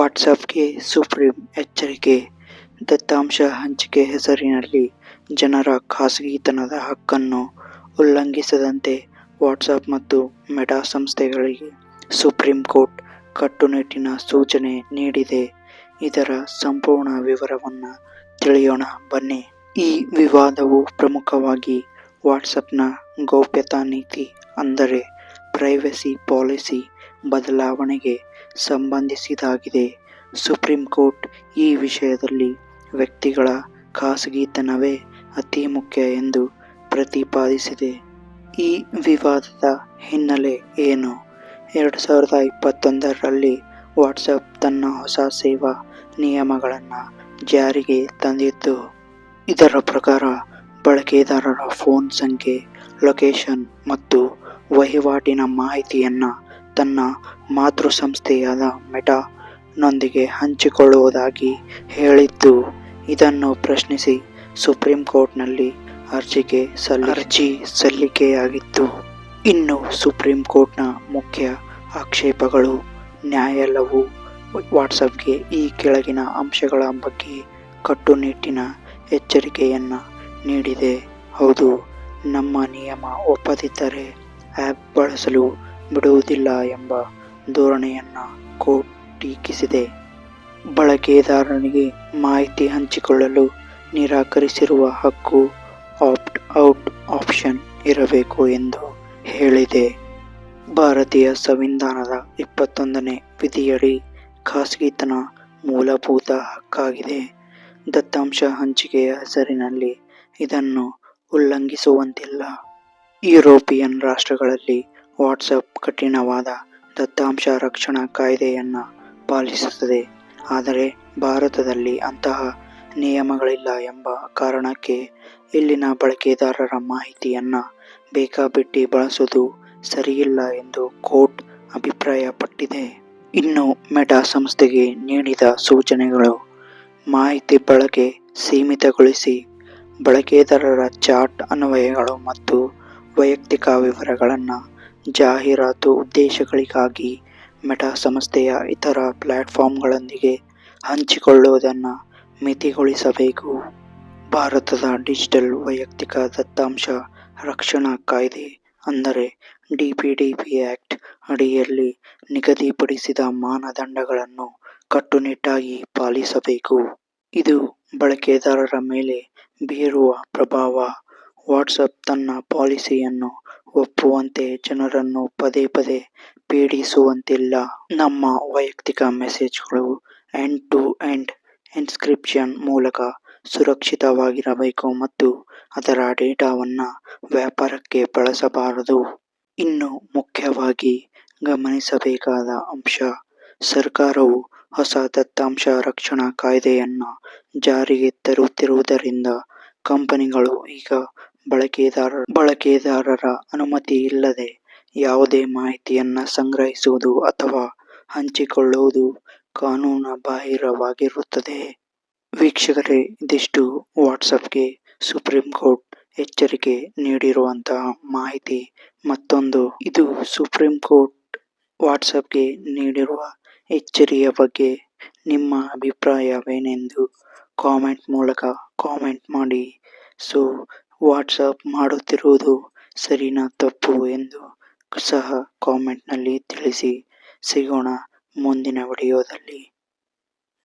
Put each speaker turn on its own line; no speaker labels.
ವಾಟ್ಸಾಪ್ಗೆ supreme ಎಚ್ಚರಿಕೆ. ದತ್ತಾಂಶ ಹಂಚಿಕೆ ಹೆಸರಿನಲ್ಲಿ ಜನರ ಖಾಸಗಿತನದ ಹಕ್ಕನ್ನು ಉಲ್ಲಂಘಿಸದಂತೆ ವಾಟ್ಸಪ್ ಮತ್ತು ಮೆಟಾ ಸಂಸ್ಥೆಗಳಿಗೆ ಸುಪ್ರೀಂ ಕೋರ್ಟ್ ಕಟ್ಟುನಿಟ್ಟಿನ ಸೂಚನೆ ನೀಡಿದೆ. ಇದರ ಸಂಪೂರ್ಣ ವಿವರವನ್ನು ತಿಳಿಯೋಣ. ಬನ್ನಿ. ಈ ವಿವಾದವು ಪ್ರಮುಖವಾಗಿ ವಾಟ್ಸಪ್ನ ಗೌಪ್ಯತಾ ನೀತಿ ಅಂದರೆ ಪ್ರೈವಸಿ ಪಾಲಿಸಿ ಬದಲಾವಣೆಗೆ ಸಂಬಂಧಿಸಿದಾಗಿದೆ. ಸುಪ್ರೀಂ ಕೋರ್ಟ್ ಈ ವಿಷಯದಲ್ಲಿ ವ್ಯಕ್ತಿಗಳ ಖಾಸಗಿತನವೇ ಅತಿ ಮುಖ್ಯ ಎಂದು ಪ್ರತಿಪಾದಿಸಿದೆ. ಈ ವಿವಾದದ ಹಿನ್ನೆಲೆ ಏನು? ಎರಡು ಸಾವಿರದ ಇಪ್ಪತ್ತೊಂದರಲ್ಲಿ ವಾಟ್ಸಪ್ ತನ್ನ ಹೊಸ ಸೇವಾ ನಿಯಮಗಳನ್ನು ಜಾರಿಗೆ ತಂದಿತ್ತು. ಇದರ ಪ್ರಕಾರ ಬಳಕೆದಾರರ ಫೋನ್ ಸಂಖ್ಯೆ ಲೊಕೇಶನ್ ಮತ್ತು ವಹಿವಾಟಿನ ಮಾಹಿತಿಯನ್ನು ತನ್ನ ಮಾತೃ ಸಂಸ್ಥೆಯಾದ ಮೆಟಾನೊಂದಿಗೆ ಹಂಚಿಕೊಳ್ಳುವುದಾಗಿ ಹೇಳಿದ್ದು ಇದನ್ನು ಪ್ರಶ್ನಿಸಿ ಸುಪ್ರೀಂ ಕೋರ್ಟ್ನಲ್ಲಿ ಅರ್ಜಿಗೆ ಸಲ್ ಅರ್ಜಿ ಸಲ್ಲಿಕೆಯಾಗಿತ್ತು. ಇನ್ನು ಸುಪ್ರೀಂ ಕೋರ್ಟ್ನ ಮುಖ್ಯ ಆಕ್ಷೇಪಗಳು ನ್ಯಾಯಾಲಯವು ವಾಟ್ಸಪ್ಗೆ ಈ ಕೆಳಗಿನ ಅಂಶಗಳ ಬಗ್ಗೆ ಕಟ್ಟುನಿಟ್ಟಿನ ಎಚ್ಚರಿಕೆಯನ್ನು ನೀಡಿದೆ. ಹೌದು ನಮ್ಮ ನಿಯಮ ಒಪ್ಪದಿದ್ದರೆ ಆ್ಯಪ್ ಬಳಸಲು ಬಿಡುವುದಿಲ್ಲ ಎಂಬ ಧೋರಣೆಯನ್ನು ಕೋರ್ಟ್ ಟೀಕಿಸಿದೆ ಬಳಕೆದಾರನಿಗೆ ಮಾಹಿತಿ ಹಂಚಿಕೊಳ್ಳಲು ನಿರಾಕರಿಸಿರುವ ಹಕ್ಕು ಆಪ್ಟ್ ಔಟ್ ಆಪ್ಷನ್ ಇರಬೇಕು ಎಂದು ಹೇಳಿದೆ. ಭಾರತೀಯ ಸಂವಿಧಾನದ ಇಪ್ಪತ್ತೊಂದನೇ ವಿಧಿಯಡಿ ಖಾಸಗಿತನ ಮೂಲಭೂತ ಹಕ್ಕಾಗಿದೆ. ದತ್ತಾಂಶ ಹಂಚಿಕೆಯ ಹೆಸರಿನಲ್ಲಿ ಇದನ್ನು ಉಲ್ಲಂಘಿಸುವಂತಿಲ್ಲ. ಯುರೋಪಿಯನ್ ರಾಷ್ಟ್ರಗಳಲ್ಲಿ ವಾಟ್ಸಪ್ ಕಠಿಣವಾದ ದತ್ತಾಂಶ ರಕ್ಷಣಾ ಕಾಯ್ದೆಯನ್ನು ಪಾಲಿಸುತ್ತದೆ. ಆದರೆ ಭಾರತದಲ್ಲಿ ಅಂತಹ ನಿಯಮಗಳಿಲ್ಲ ಎಂಬ ಕಾರಣಕ್ಕೆ ಇಲ್ಲಿನ ಬಳಕೆದಾರರ ಮಾಹಿತಿಯನ್ನು ಬೇಕಾಬಿಟ್ಟಿ ಬಳಸುವುದು ಸರಿಯಿಲ್ಲ ಎಂದು ಕೋರ್ಟ್ ಅಭಿಪ್ರಾಯಪಟ್ಟಿದೆ. ಇನ್ನು ಮೆಟಾ ಸಂಸ್ಥೆಗೆ ನೀಡಿದ ಸೂಚನೆಗಳು ಮಾಹಿತಿ ಬಳಕೆ ಸೀಮಿತಗೊಳಿಸಿ ಬಳಕೆದಾರರ ಚಾಟ್ ಅನ್ವಯಗಳು ಮತ್ತು ವೈಯಕ್ತಿಕ ವಿವರಗಳನ್ನು ಜಾಹೀರಾತು ಉದ್ದೇಶಗಳಿಗಾಗಿ ಮೆಟಾ ಸಂಸ್ಥೆಯ ಇತರ ಪ್ಲ್ಯಾಟ್ಫಾರ್ಮ್ಗಳೊಂದಿಗೆ ಹಂಚಿಕೊಳ್ಳುವುದನ್ನು ಮಿತಿಗೊಳಿಸಬೇಕು. ಭಾರತದ ಡಿಜಿಟಲ್ ವೈಯಕ್ತಿಕ ದತ್ತಾಂಶ ರಕ್ಷಣಾ ಕಾಯ್ದೆ ಅಂದರೆ ಡಿಪಿಡಿಪಿ ಆ್ಯಕ್ಟ್ ಅಡಿಯಲ್ಲಿ ನಿಗದಿಪಡಿಸಿದ ಮಾನದಂಡಗಳನ್ನು ಕಟ್ಟುನಿಟ್ಟಾಗಿ ಪಾಲಿಸಬೇಕು. ಇದು ಬಳಕೆದಾರರ ಮೇಲೆ ಬೀರುವ ಪ್ರಭಾವ. ವಾಟ್ಸಪ್ ತನ್ನ ಪಾಲಿಸಿಯನ್ನು ಒಪ್ಪುವಂತೆ ಜನರನ್ನು ಪದೇ ಪದೇ ಪೀಡಿಸುವಂತಿಲ್ಲ. ನಮ್ಮ ವೈಯಕ್ತಿಕ ಮೆಸೇಜ್ಗಳು ಎಂಡ್ ಟು ಎಂಡ್ ಎನ್ಸ್ಕ್ರಿಪ್ಷನ್ ಮೂಲಕ ಸುರಕ್ಷಿತವಾಗಿರಬೇಕು ಮತ್ತು ಅದರ ಡೇಟಾವನ್ನು ವ್ಯಾಪಾರಕ್ಕೆ ಬಳಸಬಾರದು. ಇನ್ನು ಮುಖ್ಯವಾಗಿ ಗಮನಿಸಬೇಕಾದ ಅಂಶ, ಸರ್ಕಾರವು ಹೊಸ ದತ್ತಾಂಶ ರಕ್ಷಣಾ ಕಾಯ್ದೆಯನ್ನು ಜಾರಿಗೆ ತರುತ್ತಿರುವುದರಿಂದ ಕಂಪನಿಗಳು ಈಗ ಬಳಕೆದಾರ ಬಳಕೆದಾರರ ಅನುಮತಿ ಇಲ್ಲದೆ ಯಾವುದೇ ಮಾಹಿತಿಯನ್ನು ಸಂಗ್ರಹಿಸುವುದು ಅಥವಾ ಹಂಚಿಕೊಳ್ಳುವುದು ಕಾನೂನುಬಾಹಿರವಾಗಿರುತ್ತದೆ ವೀಕ್ಷಕರೇ, ಇದಿಷ್ಟು ವಾಟ್ಸಪ್ಗೆ ಸುಪ್ರೀಂ ಕೋರ್ಟ್ ಎಚ್ಚರಿಕೆ ನೀಡಿರುವಂತಹ ಮಾಹಿತಿ. ಮತ್ತೊಂದು, ಇದು ಸುಪ್ರೀಂ ಕೋರ್ಟ್ ವಾಟ್ಸಪ್ಗೆ ನೀಡಿರುವ ಎಚ್ಚರಿಯ ಬಗ್ಗೆ ನಿಮ್ಮ ಅಭಿಪ್ರಾಯವೇನೆಂದು ಕಾಮೆಂಟ್ ಮೂಲಕ ಕಾಮೆಂಟ್ ಮಾಡಿ. ಸೊ ವಾಟ್ಸಪ್ ಮಾಡುತ್ತಿರುವುದು ಸರಿನಾ ತಪ್ಪು ಎಂದು ಸಹ ಕಾಮೆಂಟ್ನಲ್ಲಿ ತಿಳಿಸಿ. ಸಿಗೋಣ ಮುಂದಿನ ವಿಡಿಯೋದಲ್ಲಿ.